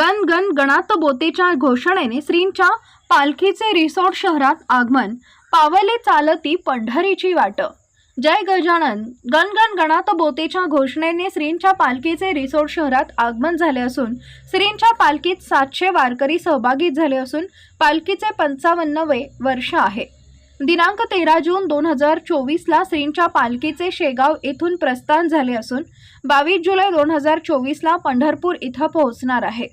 गण गण गणात बोतेच्या घोषणेने श्रींच्या पालखीचे रिसोर्ट शहरात आगमन. पावले चालती पंढरीची वाट. जय गजानन. गण गण गणात बोतेच्या घोषणेने श्रींच्या पालखीचे रिसोर्ट शहरात आगमन झाले असून श्रींच्या पालखीत सातशे वारकरी सहभागी झाले असून पालखीचे पंचावन्नवे वर्ष आहे. दिनांक तेरा जून दोन हजार चोवीसला श्रींच्या पालखीचे शेगाव येथून प्रस्थान झाले असून बावीस जुलै दोन हजार चोवीसला पंढरपूर इथं पोहोचणार आहे.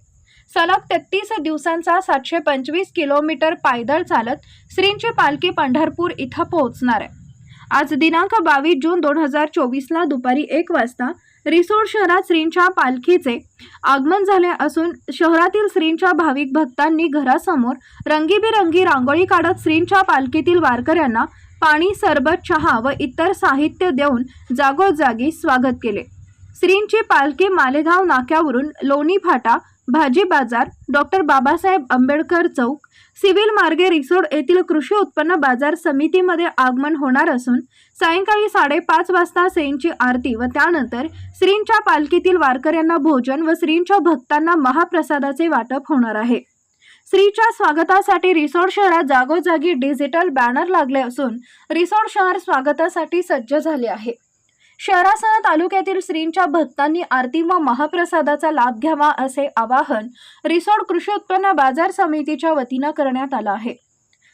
सलग तेहतीस दिवसांचा सातशे पंचवीस किलोमीटर पायदळ चालत श्रींची पालखी पंढरपूर इथं पोहोचणार आहे. आज दिनांक बावीस जून दोन हजार चोवीसला दुपारी एक वाजता रिसोड शहरात श्रींच्या पालखीचे आगमन झाले असून शहरातील श्रींच्या भाविक भक्तांनी घरासमोर रंगीबेरंगी रांगोळी काढत श्रींच्या पालखीतील वारकऱ्यांना पाणी सरबत चहा व इतर साहित्य देऊन जागोजागी स्वागत केले. श्रींची पालखी मालेगाव नाक्यावरून लोणी फाटा भाजी बाजार डॉक्टर बाबासाहेब आंबेडकर चौक सिव्हिल मार्गे रिसोड येथील कृषी उत्पन्न बाजार समितीमध्ये आगमन होणार असून सायंकाळी साडेपाच वाजता श्रींची आरती व त्यानंतर श्रींच्या पालखीतील वारकऱ्यांना भोजन व श्रींच्या भक्तांना महाप्रसादाचे वाटप होणार आहे. श्रीच्या स्वागतासाठी रिसोड शहरात जागोजागी डिजिटल बॅनर लागले असून रिसोड शहर स्वागतासाठी सज्ज झाले आहे. शहरासह तालुक्यातील श्रींच्या भक्तांनी आरती व महाप्रसादाचा लाभ घ्यावा असे आवाहन रिसोड कृषी उत्पन्न बाजार समितीच्या वतीनं करण्यात आलं आहे.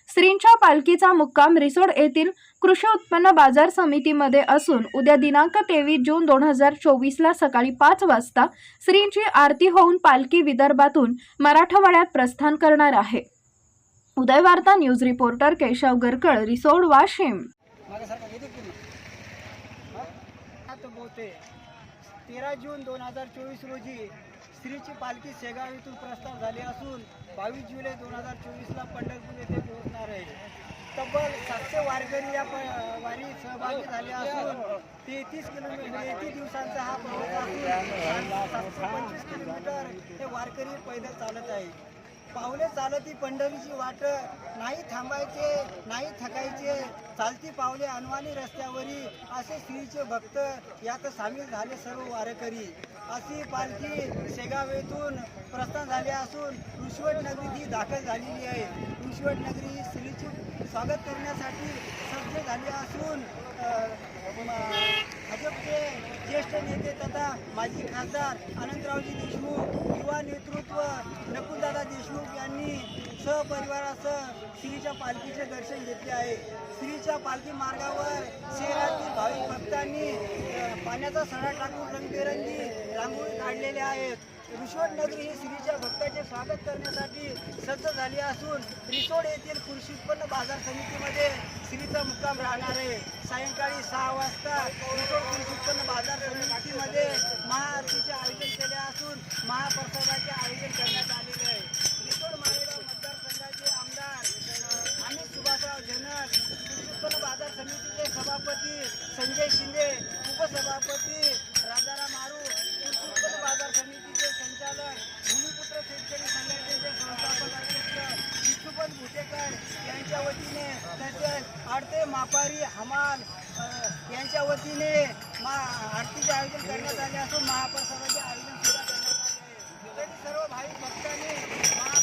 श्रींच्या पालखीचा मुक्काम रिसोड येथील कृषी उत्पन्न बाजार समितीमध्ये असून उद्या दिनांक तेवीस जून दोन हजार चोवीसला सकाळी पाच वाजता श्रींची आरती होऊन पालखी विदर्भातून मराठवाड्यात प्रस्थान करणार आहे. Udayvarta news reporter Keshav Garkal Risod Washim. होते. तेरा जून दोन हजार चोवीस रोजी स्त्रीची पालखी शेगाव येथून प्रस्थान झाली असून बावीस जुलै दोन हजार चोवीसला पंढरपूर येथे पोहोचणार आहे. तब्बल सातशे वारकरी या प- वारी सहभागी झाले असून तेहतीस किलोमीटर तेहतीस दिवसांचा हा प्रवास असून सातशे पंचवीस किलोमीटर हे वारकरी पैदल चालत आहे पावले चालती पंढरीची वाट नाही थांबायचे नाही थकायचे. चालती पावले अनवाणी रस्त्यावरी. असे श्रीचे भक्त यात सामील झाले सर्व वारकरी. अशी पालखी शेगाव येथून प्रस्थान झाले असून रुश्वट नगरी ही दाखल झालेली आहे. रुश्वट नगरी ही श्रीचे स्वागत करण्यासाठी सज्ज झाली असून ज्येष्ठ नेते तथा माजी खासदार अनंतरावजी देशमुख युवा नेतृत्व नकुलदादा देशमुख यांनी सहपरिवारासह श्रीच्या पालखीचे दर्शन घेतले आहे. श्रीच्या पालखी मार्गावर शहरातील भाविक भक्तांनी पाण्याचा सडा टाकून रंगबेरंगी रांगोळी काढलेले आहेत. रिसोड नगरी ही श्रीच्या भक्ताचे स्वागत करण्यासाठी सज्ज झाली असून रिसोड येथील कृषी उत्पन्न बाजार समितीमध्ये श्रीचा मुक्काम राहणार आहे. सायंकाळी सहा वाजता रिसोड कृषी उत्पन्न बाजार समितीमध्ये महाआरतीचे आयोजन केले असून महाप्रसादाचे आयोजन करण्यात आलेले आहे. हमाल यांच्या वतीने मा आरतीचे आयोजन करण्यात आले असून महाप्रसादाचे आयोजन सुद्धा करण्यात आले. सर्व भाई भक्तांनी महा